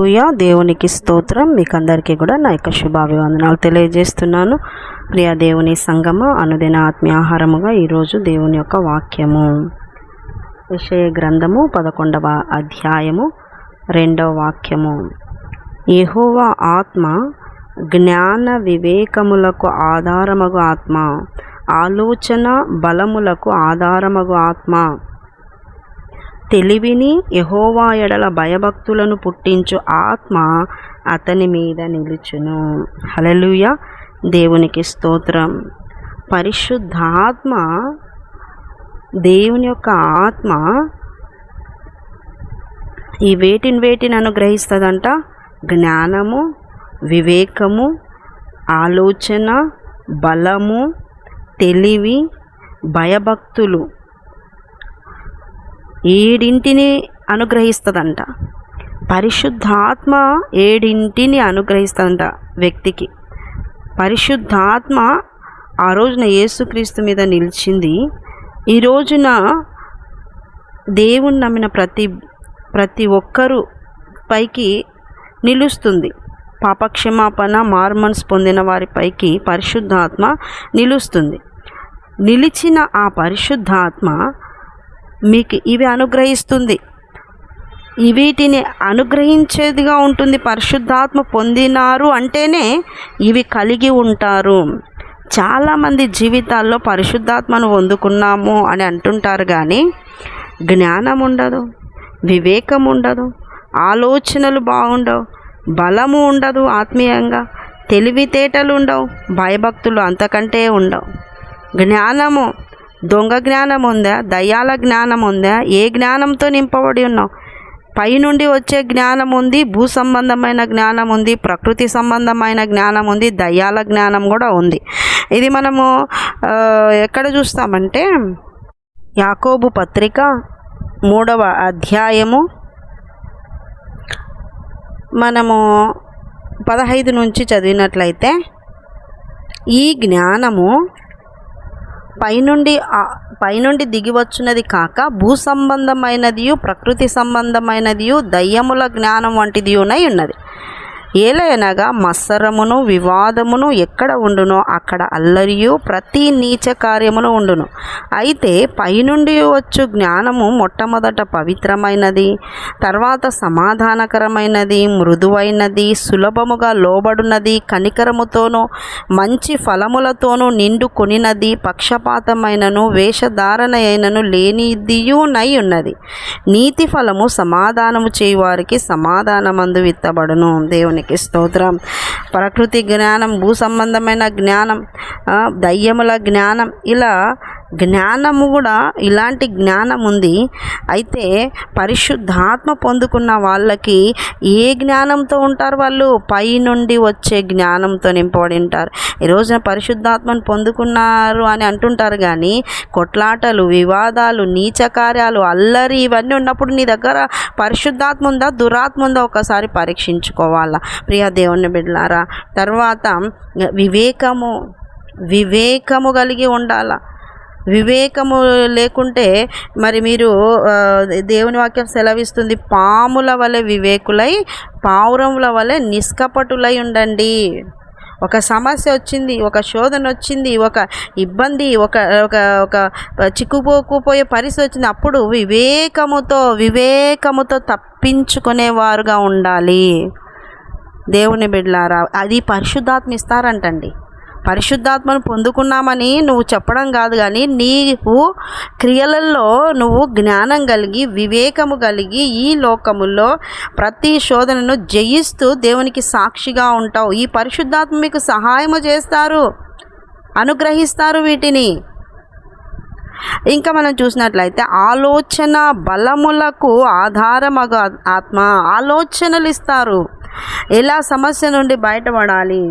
హల్లెలూయా. దేవునికి స్తోత్రం. మీకు అందరికీ కూడా నా యొక్క శుభాభివందనాలు తెలియజేస్తున్నాను. ప్రియ దేవుని సంగమ అనుదిన ఆత్మీయ ఆహారముగా ఈరోజు దేవుని యొక్క వాక్యము. విషయ గ్రంథము పదకొండవ అధ్యాయము రెండవ వాక్యము. యహోవ ఆత్మ జ్ఞాన వివేకములకు ఆధారమగు ఆత్మ ఆలోచన బలములకు ఆధారమగు ఆత్మ. తెలివిని యహోవాయడల భయభక్తులను పుట్టించు ఆత్మ అతని మీద నిలుచును. హలలుయ దేవునికి స్తోత్రం. పరిశుద్ధాత్మ దేవుని యొక్క ఆత్మ ఈ వేటిని వేటిని అనుగ్రహిస్తుందంట? జ్ఞానము వివేకము ఆలోచన బలము తెలివి భయభక్తులు. ఏడింటిని అనుగ్రహిస్తుందంట. పరిశుద్ధాత్మ ఏడింటిని అనుగ్రహిస్తుందంట వ్యక్తికి. పరిశుద్ధాత్మ ఆ రోజున యేసుక్రీస్తు మీద నిలిచింది. ఈ రోజున దేవుని నమ్మిన ప్రతి ప్రతి ఒక్కరూ పైకి నిలుస్తుంది. పాపక్షమాపణ మార్మన్స్ పొందిన వారి పైకి పరిశుద్ధాత్మ నిలుస్తుంది. నిలిచిన ఆ పరిశుద్ధాత్మ మీకు ఇవి అనుగ్రహిస్తుంది. వీటిని అనుగ్రహించేదిగా ఉంటుంది. పరిశుద్ధాత్మ పొందినారు అంటేనే ఇవి కలిగి ఉంటారు. చాలామంది జీవితాల్లో పరిశుద్ధాత్మను పొందుకున్నాము అని అంటుంటారు కానీ జ్ఞానం ఉండదు వివేకం ఉండదు ఆలోచనలు బాగుండవు బలము ఉండదు ఆత్మీయంగా తెలివితేటలు ఉండవు భయభక్తులు అంతకంటే ఉండవు. జ్ఞానము దొంగ జ్ఞానం ఉందా దయ్యాల జ్ఞానం ఉందా ఏ జ్ఞానంతో నింపబడి ఉన్నావు? పైనుండి వచ్చే జ్ఞానం ఉంది భూ సంబంధమైన జ్ఞానం ఉంది ప్రకృతి సంబంధమైన జ్ఞానం ఉంది దయ్యాల జ్ఞానం కూడా ఉంది. ఇది మనము ఎక్కడ చూస్తామంటే యాకోబు పత్రిక మూడవ అధ్యాయము మనము పదహైదు నుంచి చదివినట్లయితే ఈ జ్ఞానము పైనుండి పైనుండి దిగి వచ్చినది కాక భూ సంబంధమైనదియు ప్రకృతి సంబంధమైనదియు దయ్యముల జ్ఞానం వంటిదియునై ఉన్నది. ఏలయనగా మత్సరమును వివాదమును ఎక్కడ ఉండునో అక్కడ అల్లరియు ప్రతి నీచ కార్యమును ఉండును. అయితే పైనుండి వచ్చు జ్ఞానము మొట్టమొదట పవిత్రమైనది తర్వాత సమాధానకరమైనది మృదువైనది సులభముగా లోబడునది కనికరముతోనూ మంచి ఫలములతోనూ నిండుకొనినది పక్షపాతమైనను వేషధారణ అయినను లేనిదియునై ఉన్నది. నీతి ఫలము సమాధానము చేయువారికి సమాధానమందు విత్తబడును. దేవుని దేవునికి స్తోత్రం. ప్రకృతి జ్ఞానం భూ సంబంధమైన జ్ఞానం దయ్యముల జ్ఞానం ఇలా జ్ఞానము కూడా ఇలాంటి జ్ఞానం ఉంది అయితే పరిశుద్ధాత్మ పొందుకున్న వాళ్ళకి ఏ జ్ఞానంతో ఉంటారు వాళ్ళు? పై నుండి వచ్చే జ్ఞానంతో నింపబడి ఉంటారు ఈ రోజున పరిశుద్ధాత్మను పొందుకున్నారు అని అంటుంటారు కానీ కొట్లాటలు వివాదాలు నీచ కార్యాలు అల్లరి ఇవన్నీ ఉన్నప్పుడు నీ దగ్గర పరిశుద్ధాత్మ ఉందా? దురాత్మ ఉందా? ఒకసారి పరీక్షించుకోవాలా? ప్రియ దేవుని బిడ్డలారా తర్వాత వివేకము వివేకము కలిగి ఉండాలా? వివేకము లేకుంటే మరి మీరు దేవుని వాక్యం సెలవిస్తుంది పాముల వలె వివేకులై పావురముల వలె నిష్కపటులై ఉండండి. ఒక సమస్య వచ్చింది ఒక శోధన వచ్చింది ఒక ఇబ్బంది ఒక ఒక ఒక చిక్కుపోకుపోయే పరిస్థితి వచ్చింది అప్పుడు వివేకముతో వివేకముతో తప్పించుకునేవారుగా ఉండాలి. దేవుని బిడ్లారా అది పరిశుద్ధాత్మ ఇస్తారంటండి. పరిశుద్ధాత్మను పొందుకున్నామని నువ్వు చెప్పడం కాదు కానీ నీవు క్రియలలో నువ్వు జ్ఞానం కలిగి వివేకము కలిగి ఈ లోకములో ప్రతి శోధనను జయిస్తూ దేవునికి సాక్షిగా ఉంటావు. ఈ పరిశుద్ధాత్మ మీకు సహాయము చేస్తారు అనుగ్రహిస్తారు వీటిని. ఇంకా మనం చూసినట్లయితే ఆలోచన బలములకు ఆధారమగు ఆత్మ ఆలోచనలు ఇస్తారు ఎలా సమస్య నుండి బయటపడాలి?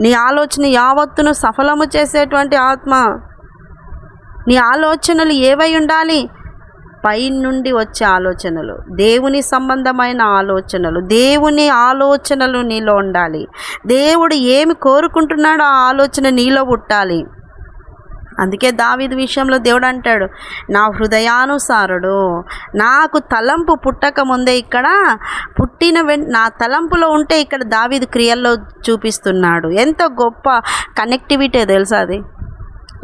నీ ఆలోచన యావత్తును సఫలము చేసేటువంటి ఆత్మ. నీ ఆలోచనలు ఏవై ఉండాలి? పై నుండి వచ్చే ఆలోచనలు దేవుని సంబంధమైన ఆలోచనలు దేవుని ఆలోచనలు నీలో ఉండాలి. దేవుడు ఏమి కోరుకుంటున్నాడో ఆ ఆలోచన నీలో పుట్టాలి. అందుకే దావీదు విషయంలో దేవుడు అంటాడు నా హృదయానుసారుడు నాకు తలంపు పుట్టక ముందే ఇక్కడ పుట్టిన వె నా తలంపులో ఉంటే ఇక్కడ దావీదు క్రియల్లో చూపిస్తున్నాడు. ఎంత గొప్ప కనెక్టివిటీ తెలుసా అది?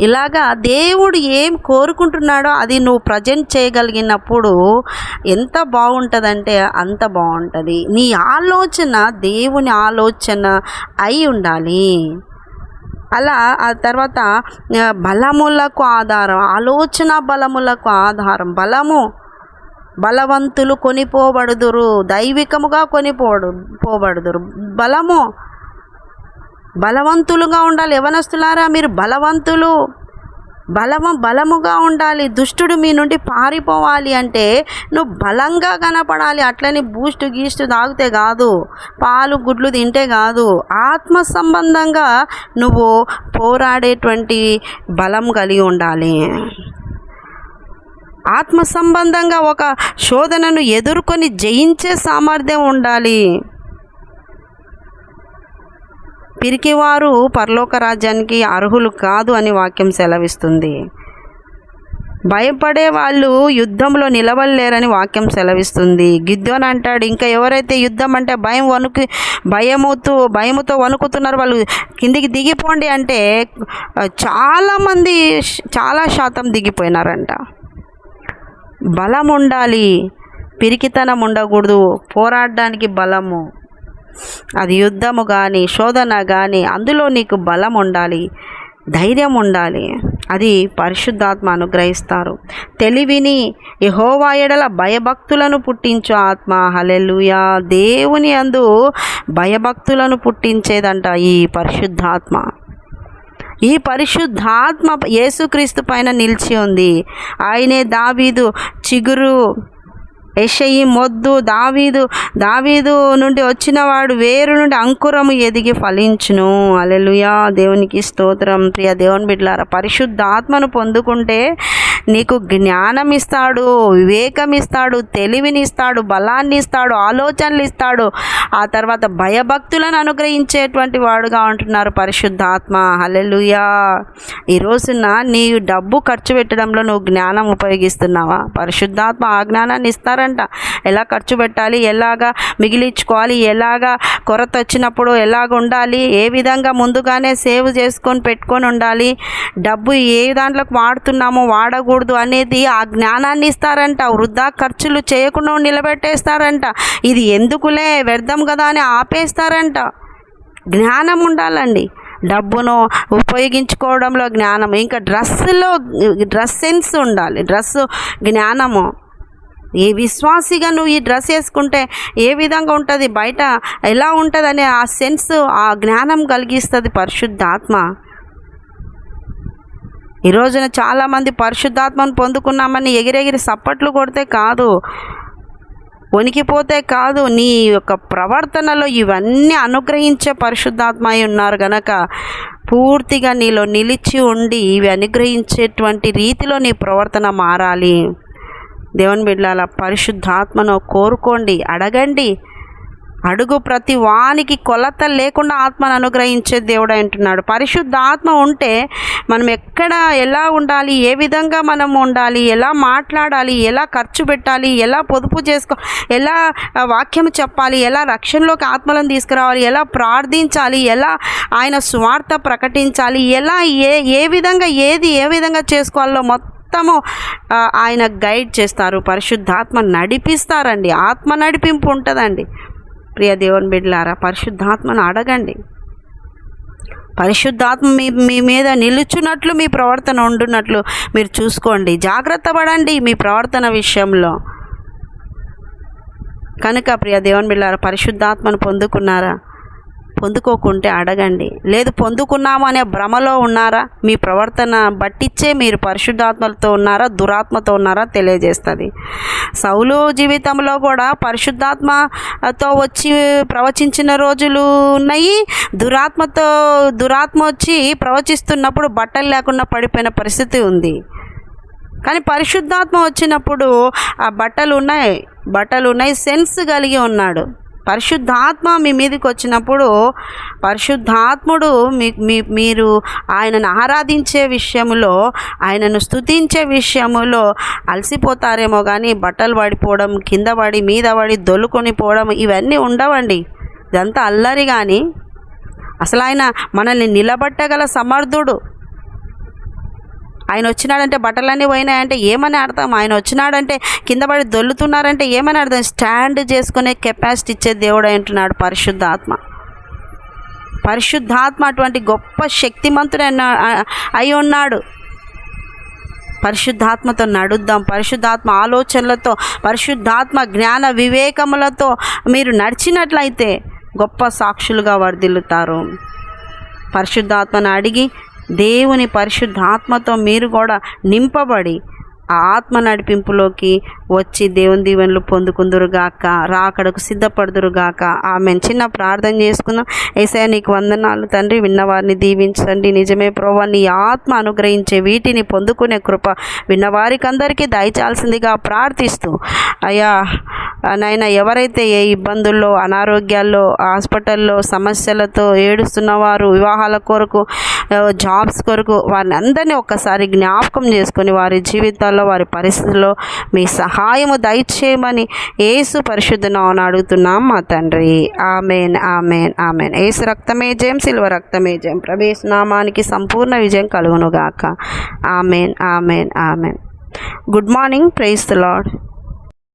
ఇలాగా దేవుడు ఏం కోరుకుంటున్నాడో అది నువ్వు ప్రజెంట్ చేయగలిగినప్పుడు ఎంత బాగుంటుందంటే అంత బాగుంటుంది. నీ ఆలోచన దేవుని ఆలోచన అయి ఉండాలి. అలా ఆ తర్వాత బలములకు ఆధారం ఆలోచన బలములకు ఆధారం. బలము బలవంతులు కొనిపోబడుదురు దైవికముగా కొనిపోడు పోబడుదురు. బలము బలవంతులుగా ఉండాలి. యవనస్తులారా మీరు బలవంతులు బలము బలముగా ఉండాలి. దుష్టుడు మీ నుండి పారిపోవాలి అంటే నువ్వు బలంగా కనపడాలి. అట్లని బూస్ట్ గీస్ట్ తాగితే కాదు. పాలు గుడ్లు తింటే కాదు. ఆత్మ సంబంధంగా నువ్వు పోరాడేటువంటి బలం కలిగి ఉండాలి. ఆత్మ సంబంధంగా ఒక శోధనను ఎదుర్కొని జయించే సామర్థ్యం ఉండాలి. పిరికివారు పరలోక రాజ్యానికి అర్హులు కాదు అని వాక్యం సెలవిస్తుంది. భయపడే వాళ్ళు యుద్ధంలో నిలవలేరని వాక్యం సెలవిస్తుంది. గిద్దోన్ అంటాడు ఇంకా ఎవరైతే యుద్ధం అంటే భయం వణుకు భయముతో భయముతో వణుకుతున్నారు వాళ్ళు కిందికి దిగిపోండి అంటే చాలామంది చాలా శాతం దిగిపోయినారంట. బలం ఉండాలి పిరికితనం ఉండకూడదు పోరాడడానికి బలము అది యుద్ధము కానీ శోధన కానీ అందులో నీకు బలం ఉండాలి ధైర్యం ఉండాలి. అది పరిశుద్ధాత్మ అనుగ్రహిస్తారు. తెలివిని యహోవా ఎడల భయభక్తులను పుట్టించు ఆత్మ. హలెలుయా దేవుని అందు భయభక్తులను పుట్టించేదంట ఈ పరిశుద్ధాత్మ. ఈ పరిశుద్ధాత్మ యేసుక్రీస్తు పైన నిలిచి ఉంది. ఆయనే దావీదు చిగురు ఎషయి మొద్దు దావీదు దావీదు నుండి వచ్చినవాడు వేరు నుండి అంకురము ఎదిగి ఫలించును. అలెలుయా దేవునికి స్తోత్రం. ప్రియ దేవుని బిడ్డలారా పరిశుద్ధాత్మను పొందుకుంటే నీకు జ్ఞానం ఇస్తాడు వివేకం ఇస్తాడు తెలివిని ఇస్తాడు బలాన్ని ఇస్తాడు ఆలోచనలు ఇస్తాడు ఆ తర్వాత భయభక్తులను అనుగ్రహించేటువంటి వాడుగా ఉంటున్నారు పరిశుద్ధాత్మ. హలెలుయా ఈ రోజున నీ డబ్బు ఖర్చు పెట్టడంలో నువ్వు జ్ఞానం ఉపయోగిస్తున్నావా? పరిశుద్ధాత్మ ఆ జ్ఞానాన్ని ఇస్తారంట ఎలా ఖర్చు పెట్టాలి? ఎలాగా మిగిలించుకోవాలి? ఎలాగా కొరత వచ్చినప్పుడు ఎలాగ ఉండాలి? ఏ విధంగా ముందుగానే సేవ్ చేసుకొని పెట్టుకొని ఉండాలి? డబ్బు ఏ దాంట్లోకి వాడుతున్నామో వాడకూడదు అనేది ఆ జ్ఞానాన్ని ఇస్తారంట. వృధా ఖర్చులు చేయకుండా నిలబెట్టేస్తారంట. ఇది ఎందుకులే? వ్యర్థం కదా అని ఆపేస్తారంట. జ్ఞానం ఉండాలండి. డబ్బును ఉపయోగించుకోవడంలో జ్ఞానం. ఇంకా డ్రెస్సులో డ్రెస్ సెన్స్ ఉండాలి. డ్రెస్ జ్ఞానము. ఏ విశ్వాసిగా నువ్వు ఈ డ్రెస్ వేసుకుంటే ఏ విధంగా ఉంటుంది? బయట ఎలా ఉంటుంది అనే ఆ సెన్స్ ఆ జ్ఞానం కలిగిస్తుంది పరిశుద్ధాత్మ. ఈ రోజున చాలామంది పరిశుద్ధాత్మను పొందుకున్నామని ఎగిరెగిరి సప్పట్లు కొడితే కాదు వణికిపోతే కాదు నీ యొక్క ప్రవర్తనలో ఇవన్నీ అనుగ్రహించే పరిశుద్ధాత్మ అయి ఉన్నారు గనక పూర్తిగా నీలో నిలిచి ఉండి ఇవి అనుగ్రహించేటువంటి రీతిలో నీ ప్రవర్తన మారాలి. దేవుని బిడ్డల పరిశుద్ధాత్మను కోరుకోండి అడగండి. అడుగు ప్రతి వానికి కొలత లేకుండా ఆత్మను అనుగ్రహించే దేవుడు అంటున్నాడు పరిశుద్ధ ఆత్మ ఉంటే మనం ఎక్కడ ఎలా ఉండాలి ఏ విధంగా మనం ఉండాలి ఎలా మాట్లాడాలి ఎలా ఖర్చు పెట్టాలి ఎలా పొదుపు చేసుకో ఎలా వాక్యం చెప్పాలి ఎలా రక్షణలోకి ఆత్మలను తీసుకురావాలి ఎలా ప్రార్థించాలి ఎలా ఆయన స్వార్థ ప్రకటించాలి ఎలా ఏ ఏ విధంగా ఏది ఏ విధంగా చేసుకోవాలో మొత్తం మొత్తము ఆయన గైడ్ చేస్తారు పరిశుద్ధాత్మ నడిపిస్తారండి. ఆత్మ నడిపింపు ఉంటుందండి. ప్రియ దేవుని బిడ్డలారా పరిశుద్ధాత్మను అడగండి. పరిశుద్ధాత్మ మీ మీ మీద నిలుచున్నట్లు మీ ప్రవర్తన ఉండున్నట్లు మీరు చూసుకోండి. జాగ్రత్త పడండి మీ ప్రవర్తన విషయంలో. కనుక ప్రియ దేవుని బిళ్ళారా పరిశుద్ధాత్మను పొందుకున్నారా? పొందుకోకుంటే అడగండి. లేదు పొందుకున్నాము అనే భ్రమలో ఉన్నారా? మీ ప్రవర్తన బట్టిచ్చే మీరు పరిశుద్ధాత్మలతో ఉన్నారా? దురాత్మతో ఉన్నారా? తెలియజేస్తుంది. సౌలు జీవితంలో కూడా పరిశుద్ధాత్మతో వచ్చి ప్రవచించిన రోజులు ఉన్నాయి. దురాత్మతో దురాత్మ వచ్చి ప్రవచిస్తున్నప్పుడు బట్టలు లేకుండా పడిపోయిన పరిస్థితి ఉంది. కానీ పరిశుద్ధాత్మ వచ్చినప్పుడు ఆ బట్టలు ఉన్నాయి. బట్టలు ఉన్నాయి సెన్స్ కలిగి ఉన్నాడు. పరిశుద్ధాత్మ మీ మీదకి వచ్చినప్పుడు పరిశుద్ధాత్ముడు మీ మీ మీరు ఆయనను ఆరాధించే విషయంలో ఆయనను స్తుతించే విషయములో అలసిపోతారేమో కానీ బట్టలు పడిపోవడం కింద పడి మీద పడి దొల్లుకొని పోవడం ఇవన్నీ ఉండవండి. ఇదంతా అల్లరి కానీ అసలు ఆయన మనల్ని నిలబట్టగల సమర్థుడు. ఆయన వచ్చినాడంటే బట్టలన్నీ పోయినాయంటే ఏమని అర్థం? ఆయన వచ్చినాడంటే కింద పడి దొల్లుతున్నారంటే ఏమని అర్థం? స్టాండ్ చేసుకునే కెపాసిటీ ఇచ్చే దేవుడు అంటున్నాడు పరిశుద్ధాత్మ. పరిశుద్ధాత్మ అటువంటి గొప్ప శక్తిమంతుడు అయి ఉన్నాడు. పరిశుద్ధాత్మతో నడుద్దాం. పరిశుద్ధాత్మ ఆలోచనలతో పరిశుద్ధాత్మ జ్ఞాన వివేకములతో మీరు నడిచినట్లయితే గొప్ప సాక్షులుగా వర్ధిల్లుతారు. పరిశుద్ధాత్మను అడిగి దేవుని పరిశుద్ధాత్మతో మీరు కూడా నింపబడి ఆ ఆత్మ నడిపింపులోకి వచ్చి దేవుని దీవెనలు పొందుకుందురుగాక రాకడకు సిద్ధపడుదురుగాక. ఆమె చిన్న ప్రార్థన చేసుకుందాం. ఏసయ నీకు వందనాలు తండ్రి. విన్నవారిని దీవించండి. నిజమే ప్రభా నీ ఆత్మ అనుగ్రహించే వీటిని పొందుకునే కృప విన్నవారికి అందరికీ దయచాల్సిందిగా ప్రార్థిస్తూ అయ్యా నాయన ఎవరైతే ఏ ఇబ్బందుల్లో అనారోగ్యాల్లో హాస్పిటల్లో సమస్యలతో ఏడుస్తున్న వారు వివాహాల కొరకు జాబ్స్ కొరకు వారిని అందరినీ ఒక్కసారి జ్ఞాపకం చేసుకొని వారి జీవితాల్లో వారి పరిస్థితుల్లో మీ సహాయము దయచేయమని ఏసు పరిశుద్ధనామని అడుగుతున్నాం. మా తండ్రి ఆమెన్ ఆమెన్ ఆమెన్. ఏసు రక్తమే జయం సిల్వ రక్తమే జయం. ప్రవేశ నామానికి సంపూర్ణ విజయం కలుగునుగాక. Amen amen amen. Good morning praise the lord